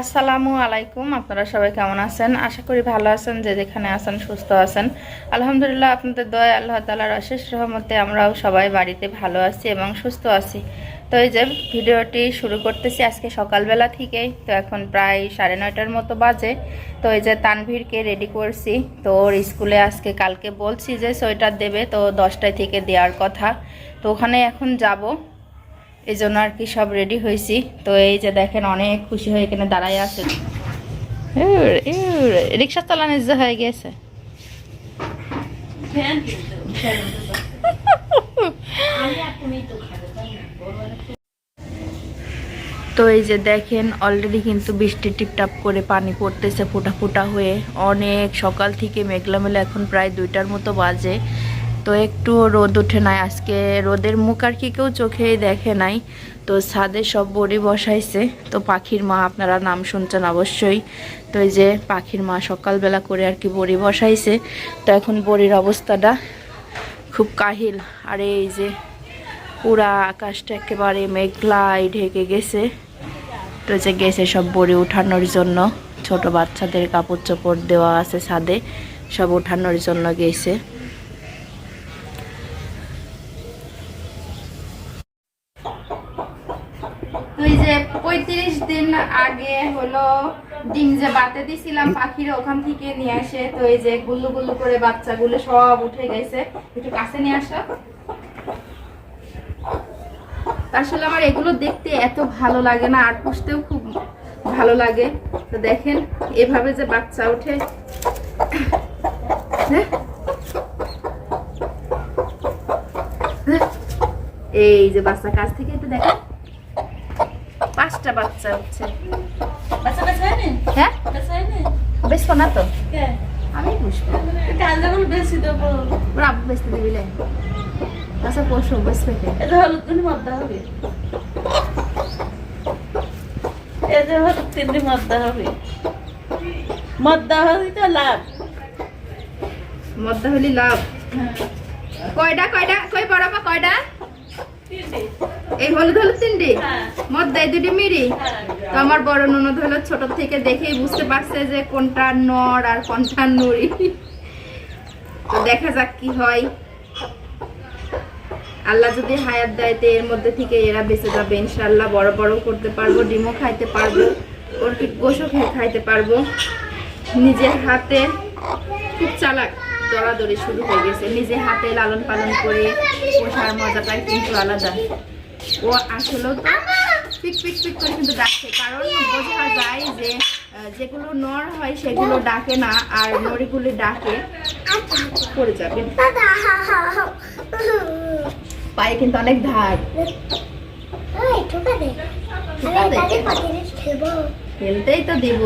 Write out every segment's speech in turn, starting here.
আসসালামু আলাইকুম, আপনারা সবাই কেমন আছেন? আশা করি ভালো আছেন, যে যেখানে আছেন সুস্থ আছেন। আলহামদুলিল্লাহ, আপনাদের দয়া আল্লাহ তালার অশেষ রহমতে আমরাও সবাই বাড়িতে ভালো আছি এবং সুস্থ আছি। তো এই যে ভিডিওটি শুরু করতেছি আজকে সকালবেলা থেকেই, তো এখন প্রায় সাড়ে নয়টার মতো বাজে। তো এই যে তানভীরকে রেডি করছি, তো ওর স্কুলে আজকে কালকে বলছি যে সোয়েটার দেবে, তো দশটায় থেকে দেওয়ার কথা। তো ওখানে এখন যাব। এই জন্য আর কি সব রেডি হয়েছি। তো এই যে দেখেন অনেক খুশি হয়ে এখানে দাঁড়ায় আছে রিক্সা চালানো যে হয়ে গেছে। তো এই যে দেখেন অলরেডি কিন্তু বৃষ্টি টিপটাপ করে পানি পড়তেছে ফোটা ফোটা হয়ে। অনেক সকাল থেকে মেঘলা মেলা এখন প্রায় দুইটার মতো বাজে। তো একটু রোদ উঠে নাই। আজকে রোদের মুখ আর কি কেউ চোখেই দেখে নাই। তো ছাদে সব বড়ি বসাইছে। তো পাখির মা, আপনারা নাম শুনছেন অবশ্যই। তো এই যে পাখির মা সকালবেলা করে আর কি বড়ি বসাইছে। তো এখন বড়ির অবস্থাটা খুব কাহিল। আর এই যে পুরা আকাশটা একেবারে মেঘলাই ঢেকে গেছে। তো যে গেছে সব বড়ি উঠানোর জন্য। ছোট বাচ্চাদের কাপড় চোপড় দেওয়া আছে ছাদে। সব উঠানোর জন্য গেছে তুই যে পঁয়ত্রিশ দিন আগে হলো ডিম যে বাতে দিছিলাম পাখিরা ওখান থেকে নিয়ে আসে, তো এই যে গুল্লু গুল্লু করে বাচ্চাগুলো সব উঠে গেছে একটু কাছে নিয়ে আসো আসলে আমার এগুলো দেখতে এত ভালো লাগে না, আর পুষতেও খুব ভালো লাগে তো দেখেন, এভাবে যে বাচ্চা? হ্যাঁ? এই যে বাচ্চা কাছ থেকে একটু দেখেন পাঁচটা বাচ্চা হচ্ছে? হ্যাঁ? বেচবো না তো আমি কাল যখন বেশি দেবো, আব্বু বেচতে দিবি আচ্ছা পশু হলুদ গুলি মদ্দা হবে। এতে হলুদ তিনটি মদ্দা হবে। মদ্দা হলে তো লাভ। মদ্দা হলি লাভ কয়টা কয়টা কই বড় কয়টা। এই হলুদ হলুদ তিনটি হ্যাঁ, মদ্দায় দুটি মিরি হ্যাঁ। তো আমার বড় ননদ হলো ছোট থেকে দেখেই বুঝতে পারছে যে কোনটা আর কোনটা তো দেখা যাক কি হয়। আল্লাহ যদি হায়াত দেয় তো এর মধ্যে থেকে এরা বেঁচে যাবে ইনশাল্লাহ বড় বড় করতে পারব ডিমও খাইতে পারব ওর কি গোসও খাইতে পারব। নিজের হাতে খুব চালাক। দরাদরি শুরু হয়ে গেছে। নিজে হাতে লালন পালন করে পোষার মজাটাই কিন্তু আলাদা। ও আসলেও তো পিক পিক পিক করে কিন্তু ডাকছে। কারণ বোঝা যায় যে যেগুলো নর হয় সেগুলো ডাকে না আর নড়িগুলি ডাকে পড়ে যাবে। পায়ে কিন্তু অনেক ধার। খেলতেই তো দিব।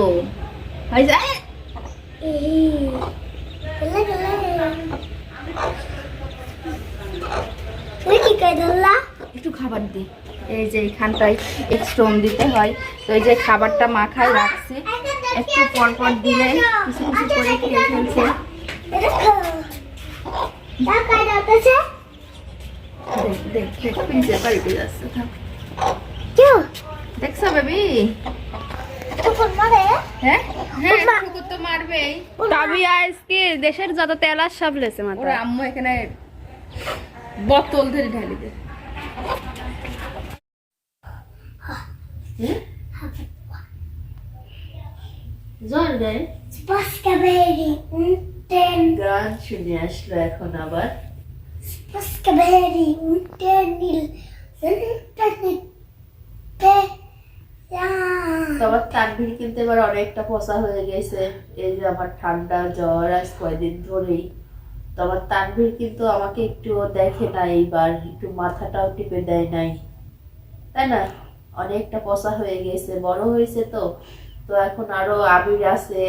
হয়ে যায়? একটু খাবার দি। এই যে এইখানটায় এক্সট্রম দিতে হয়। তো এই যে খাবারটা মাখায় রাখছি। একটু পর পর দিলে কিছু কিছু করে খেয়ে ফেলছে। দেখছ বেবি? হ্যাঁ হ্যাঁ তো মারবেই। তবে আজকে দেশের যত তেল আর সব লেছে ওরা মাথা আম্মু এখানে বোতল ধরে ঢালি দে জ্বর দেয়? গান শুনে আসলো এখন আবার। তোমার তানভীর কিন্তু এবার অনেকটা পচা হয়ে গেছে। এই যে আমার ঠান্ডা জ্বর আজ কয়দিন ধরেই। তো আমার তানভীর কিন্তু আমাকে একটু দেখে নাই এইবার একটু মাথাটাও টিপে দেয় নাই। তাই না? অনেকটা পচা হয়ে গেছে, বড় হয়েছে তো। তো এখন আরও আবির আছে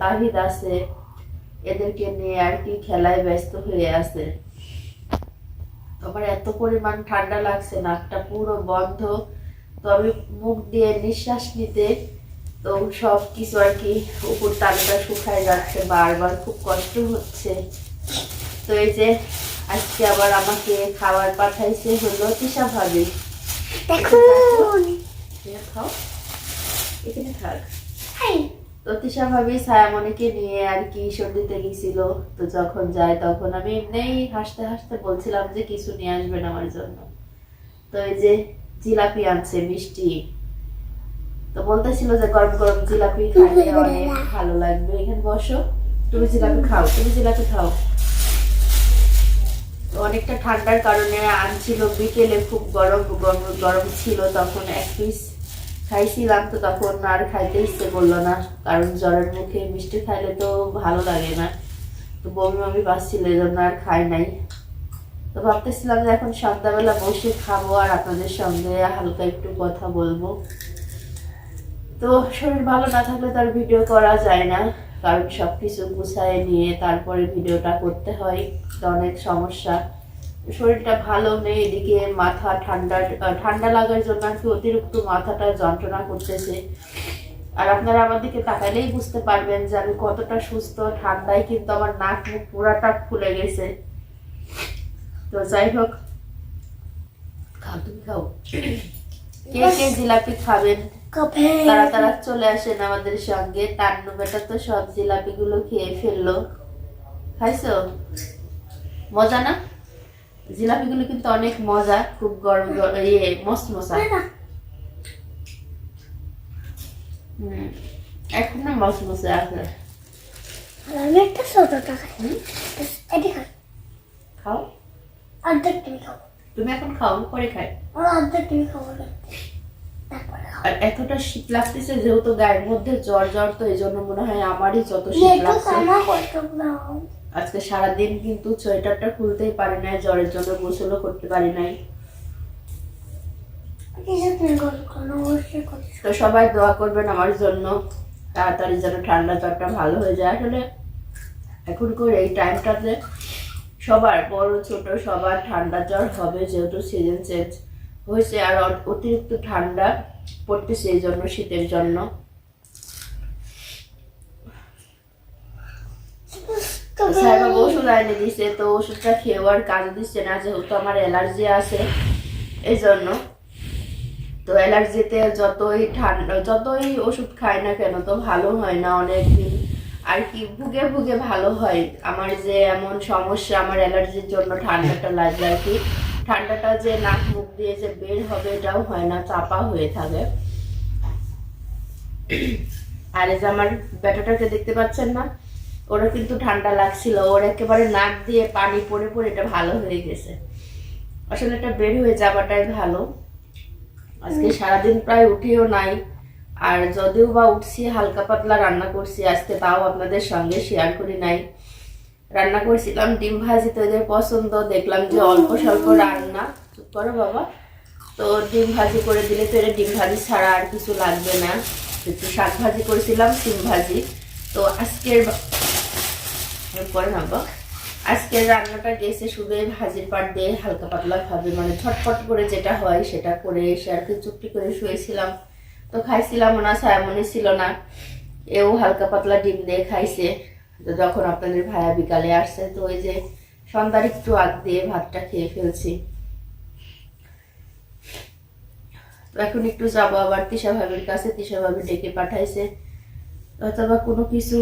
তাহিদ আছে। এদেরকে নিয়ে আর কি খেলায় ব্যস্ত হয়ে আছে। আমার এত পরিমাণ ঠান্ডা লাগছে, নাকটা পুরো বন্ধ। তো আমি মুখ দিয়ে নিঃশ্বাস নিতে তো সব কিছু আর কি উপর তালুটা শুকায় যাচ্ছে বারবার খুব কষ্ট হচ্ছে। তো এই যে আজকে আবার আমাকে খাবার পাঠাইছে হলো তিশা ভাবি। খাও। এখানে থাক। তো তিশা ভাবি ছায়ামণিকে নিয়ে আর কি সর্দিতে গেছিল। তো যখন যায় তখন আমি এমনিই হাসতে হাসতে বলছিলাম যে কিছু নিয়ে আসবেন আমার জন্য। তো এই যে জিলাপি আনছে মিষ্টি। তো বলতেছিল যে গরম গরম জিলাপি খাইলে অনেক ভালো লাগবে। এখানে বসো তুমি জিলাপি খাও তুমি জিলাপি খাও। অনেকটা ঠান্ডার কারণে আনছিল বিকেলে খুব গরম গরম গরম ছিল তখন এক পিস খাইছিলাম তো তখন আর খাইতে ইচ্ছে করল না কারণ জ্বরের মুখে মিষ্টি খাইলে তো ভালো লাগে না। তো বমি বমি পাচ্ছিল এই জন্য আর খাই নাই। তো ভাবতেছিলাম যে এখন সন্ধ্যাবেলা বসে খাব আর আপনাদের সঙ্গে হালকা একটু কথা বলব। তো শরীর ভালো না থাকলে তার ভিডিও করা যায় না, কারণ সব কিছু গুছায় নিয়ে তারপরে ভিডিওটা করতে হয় অনেক সমস্যা। শরীরটা ভালো নেই, এদিকে মাথা ঠান্ডা ঠান্ডা লাগার জন্য আর কি অতিরিক্ত মাথাটা যন্ত্রণা করতেছে। আর আপনারা আমার দিকে তাকাইলেই বুঝতে পারবেন যে আমি কতটা সুস্থ, ঠান্ডায় কিন্তু আমার নাক মুখ পুরাটা ফুলে গেছে। তো যাই হোক খাও তুমি খাও। কে কে জিলাপি খাবেন? তারা তারা চলে আসেন আমাদের সঙ্গে। তান্নু বেটা তো সব জিলাপি গুলো খেয়ে ফেলল। খাইছো? মজা না? জিলাপি গুলো কিন্তু অনেক মজা খুব গরম ইয়ে মস্ত মশা হুম এখন না মস্ত মশা আছে। আমি একটা ছোট খাই। খাও। অর্ধেক তুমি খাব তুমি এখন খাও পরে খাই। অর্ধেক তুমি খাব আর এতটা শীত লাগতেছে যেহেতু গায়ের মধ্যে জ্বর জ্বর তো এই জন্য মনে হয় আমারই যত শীত লাগছে। আজকে সারাদিন কিন্তু সোয়েটারটা খুলতেই পারি নাই জ্বরের জন্য গোসলও করতে পারি নাই। তো সবাই দোয়া করবেন আমার জন্য তাড়াতাড়ি যেন ঠান্ডা জ্বরটা ভালো হয়ে যায়। আসলে এখন করে এই টাইমটাতে সবার, বড়, ছোট, সবার ঠান্ডা জ্বর হবে যেহেতু সিজন চেঞ্জ হয়েছে আর অতিরিক্ত ঠান্ডা পড়তেছে এই জন্য, শীতের জন্য। ওষুধ এনে দিছে, তো ওষুধটা খেয়েও আর কাজ দিচ্ছে না, যেহেতু আমার অ্যালার্জি আছে এই জন্য তো অ্যালার্জিতে যতই ঠান্ডা, যতই ওষুধ খায় না কেন, তো ভালো হয় না অনেক দিন আর কি, ভুগে ভুগে ভালো হয়। আমার যে এমন সমস্যা, আমার অ্যালার্জির জন্য ঠান্ডাটা লাগে আর কি। ঠান্ডাটা যে নাক মুখ দিয়ে যে বের হবে, এটাও হয় না, চাপা হয়ে থাকে। আর যে আমার ব্যাটাটাকে দেখতে পাচ্ছেন না ওরা কিন্তু ঠান্ডা লাগছিল। ওর একেবারে নাক দিয়ে পানি পড়ে পড়ে এটা ভালো হয়ে গেছে। আসলে এটা বের হয়ে যাওয়াটাই ভালো। আজকে সারাদিন প্রায় উঠেও নাই। আর যদিও বা উঠছি, হালকা পাতলা রান্না করছি, আজকে তাও আপনাদের সঙ্গে শেয়ার করি নাই। রান্না করছিলাম ডিম ভাজি, তো এদের পছন্দ, দেখলাম যে অল্প স্বল্প রান্না। চুপ করো বাবা। তো ডিম ভাজি করে দিলে তো এটা ডিম ভাজি ছাড়া আর কিছু লাগবে না। একটু শাক ভাজি করেছিলাম, সিম ভাজি। তো আজকের পরে নামবো। আজকের রান্নাটা গেছে শুধু এই ভাজির পাট দিয়ে হালকা পাতলা ভাবে মানে ঝটপট করে যেটা হয় সেটা করে এসে আর কি চুপটি করে শুয়েছিলাম। তো খাইছিলাম না ছায়ামনি ছিল না। এও হালকা পাতলা ডিম দিয়ে খাইছে। তো যখন আপনাদের ভাইয়া বিকালে আসছে, তো ওই যে সন্ধ্যার একটু আগ দিয়ে ভাতটা খেয়ে ফেলছি। এখন একটু যাব আবার, তিশা ভাবির কাছে। তিশা ভাবি ডেকে পাঠাইছে। অথবা কোনো কিছু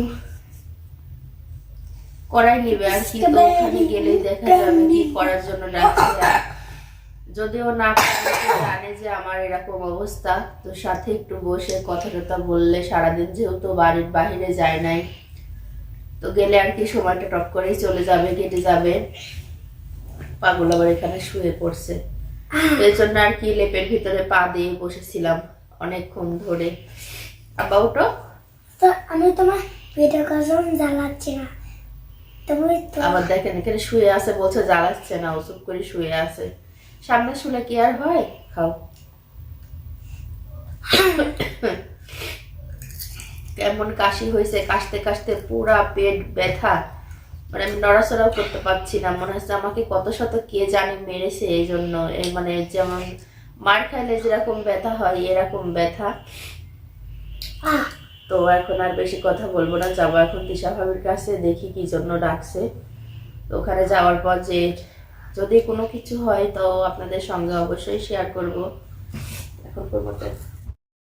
করাই নিবে আর কি। তো ওখানে গেলেই দেখা যাবে কি করার জন্য ডাকছে। যদিও না জানে যে আমার এরকম অবস্থা তো সাথে একটু বসে কথা টথা বললে সারাদিন যেহেতু বাড়ির বাইরে যায় নাই তো গেলে আর কি সময়টা টপ করেই চলে যাবে কেটে যাবে। পাগল আবার এখানে শুয়ে পড়ছে। এই জন্য আর কি লেপের ভিতরে পা দিয়ে বসেছিলাম অনেকক্ষণ ধরে। আব্বা ওটো তো আমি তোমার ভিডিও কজন জ্বালাচ্ছি না। তুমি আবার দেখেন এখানে শুয়ে আছে বলছে জ্বালাচ্ছে না ও করে শুয়ে আছে। সামনে শুনে কি আর হয়? খাও। কেমন কাশি হয়েছে, কাশতে কাশতে পুরা পেট ব্যথা। মানে আমি নড়াচড়াও করতে পারছি না, মনে হচ্ছে আমাকে কত শত কে জানি মেরেছে এই জন্য মানে যেমন মার খাইলে যেরকম ব্যথা হয়, এরকম ব্যথা। তো এখন আর বেশি কথা বলব না, যাব এখন তিশা ভাবির কাছে, দেখি কি জন্য ডাকছে। ওখানে যাওয়ার পর যে যদি কোনো কিছু হয় তো আপনাদের সঙ্গে অবশ্যই শেয়ার করব। এখন করব